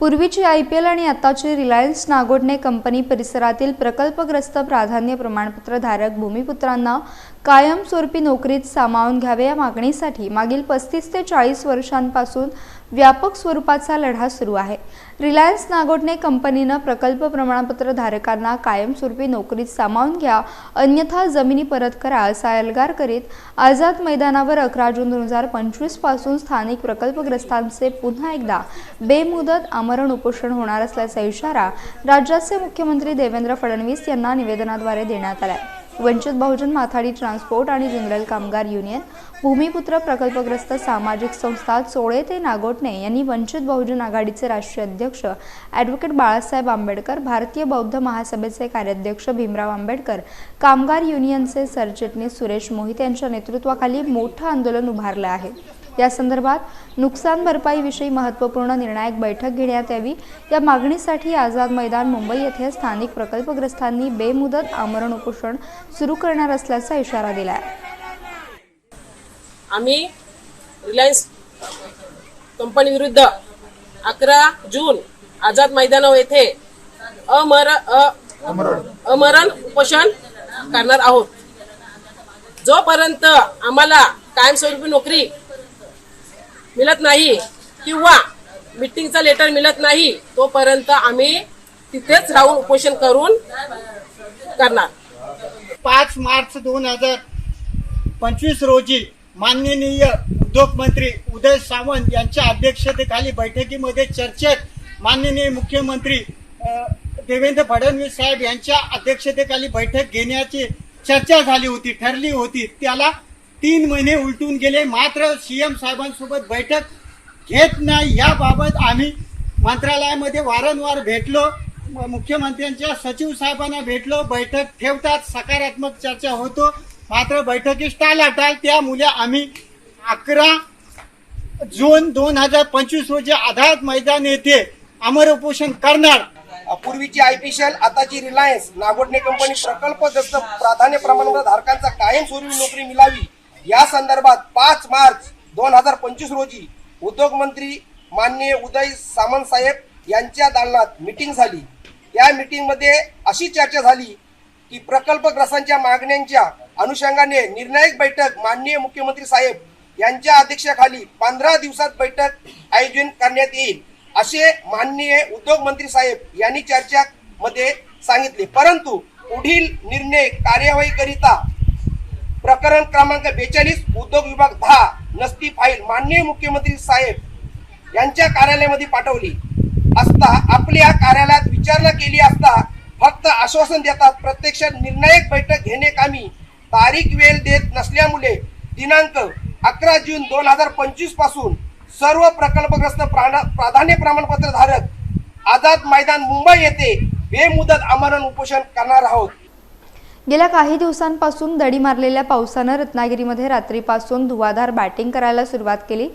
पूर्वीची I P L आणि आताची रिलायन्स नागोडणे कंपनी परिसरातील प्रकल्पग्रस्त प्राधान्य प्रमाणपत्र धारक भूमिपुत्रांना कायमस्वरूपी नोकरीत सामावून घ्यावे या मागणीसाठी मागील पस्तीस ते चाळीस वर्षांपासून व्यापक स्वरूपाचा लढा सुरू आहे. रिलायन्स नागोटने कंपनीनं प्रकल्प प्रमाणपत्र धारकांना कायमस्वरूपी नोकरीत सामावून घ्या अन्यथा जमिनी परत करा असा एल्गार करीत आझाद मैदानावर अकरा जून दोन हजार पंचवीसपासून स्थानिक प्रकल्पग्रस्तांचे पुन्हा एकदा बेमुदत आमरण उपोषण होणार असल्याचा इशारा राज्याचे मुख्यमंत्री देवेंद्र फडणवीस यांना निवेदनाद्वारे देण्यात आलाय. वंचित बहुजन माथाडी ट्रान्सपोर्ट आणि जनरल कामगार युनियन भूमिपुत्र प्रकल्पग्रस्त सामाजिक संस्था चोळे ते नागोटणे यांनी वंचित बहुजन आघाडीचे राष्ट्रीय अध्यक्ष ॲडव्होकेट बाळासाहेब आंबेडकर भारतीय बौद्ध महासभेचे कार्याध्यक्ष भीमराव आंबेडकर कामगार युनियनचे सरचिटणीस सुरेश मोहित यांच्या नेतृत्वाखाली मोठं आंदोलन उभारलं आहे. या संदर्भात नुकसान भरपाईविषयी महत्त्वपूर्ण निर्णायक बैठक घेण्यात यावी. या मागणीसाठी आझाद मैदान मुंबई येथे स्थानिक प्रकल्पग्रस्तांनी बेमुदत आमरण उपोषण सुरू करणार असल्याचा इशारा दिला आहे आम्ही रिलायन्स कंपनी विरुद्ध अकरा जून आझाद मैदानावर येथे अमर अमरण उपोषण करणार आहोत. जोपर्यंत आम्हाला कायमस्वरूपी नोकरी मिळत नाही. किंवा मिटिंगचा लेटर मिळत नाही तोपर्यंत आम्ही तिथेच राहून उपोषण करून करणार. पाच मार्च दोन हजार पंचवीस रोजी माननीय उद्योगमंत्री उदय सावंत यांच्या अध्यक्षतेखाली बैठकीमध्ये चर्चेत माननीय मुख्यमंत्री देवेंद्र फडणवीस साहेब यांच्या अध्यक्षतेखाली बैठक घेण्याची चर्चा झाली होती ठरली होती. त्याला तीन महिने उलटून गेले. मात्र सी एम साहेबांसोबत बैठक घेत नाही. याबाबत आम्ही मंत्रालयामध्ये वारंवार भेटलो. मुख्यमंत्र्यांच्या सचिव साहेबांना भेटलो. बैठक ठेवतात. सकारात्मक चर्चा होतो. मात्र बैठकीस टाळाटाळ त्यामुळे आम्ही अकरा जून दोन हजार पंचवीस रोजी आधार मैदान येथे अमर उपोषण करणार. पूर्वीची आयपीएल आताची रिलायन्स नागोडणे कंपनी प्रकल्पग्रस्त प्राधान्य प्रमाणात धारकांचा कायमस्वरूपी नोकरी मिळावी या संदर्भात पाच मार्च दोन हजार पंचवीस रोजी उद्योग मंत्री माननीय उदय सामंत साहेब यांच्या दालनात मिटिंग झाली. या मीटिंगमध्ये अशी चर्चा झाली की प्रकल्पग्रस्तांच्या मागण्यांच्या अनुषंगाने निर्णायक बैठक माननीय मुख्यमंत्री साहेब यांच्या अध्यक्षतेखाली पंधरा दिवसात बैठक आयोजन करण्यात येईल असे माननीय उद्योग मंत्री साहेब यांनी चर्चा मध्ये सांगितले. परंतु पुढील निर्णय कार्यवाही करिता प्रकरण क्रमांक बेचाळीस उद्योग विभाग दहा नसती फाईल माननीय मुख्यमंत्री साहेब यांच्या कार्यालयामध्ये पाठवली. असता आपल्या कार्यालयात विचारणा केली असता फक्त आश्वासन देतात प्रत्यक्ष निर्णायक बैठक घेणे कामी तारीख वेळ देत नसल्यामुळे दिनांक अकरा जून दोन हजार पंचवीसपासून सर्व प्रकल्पग्रस्त प्राणा- प्राधान्य प्रमाणपत्र धारक आझाद मैदान मुंबई येथे बेमुदत आमरण उपोषण करणार आहोत. गेल्या काही दिवसांपासून दडी मारलेल्या पावसानं रत्नागिरीमध्ये रात्रीपासून धुवाधार बॅटिंग करायला सुरुवात केली.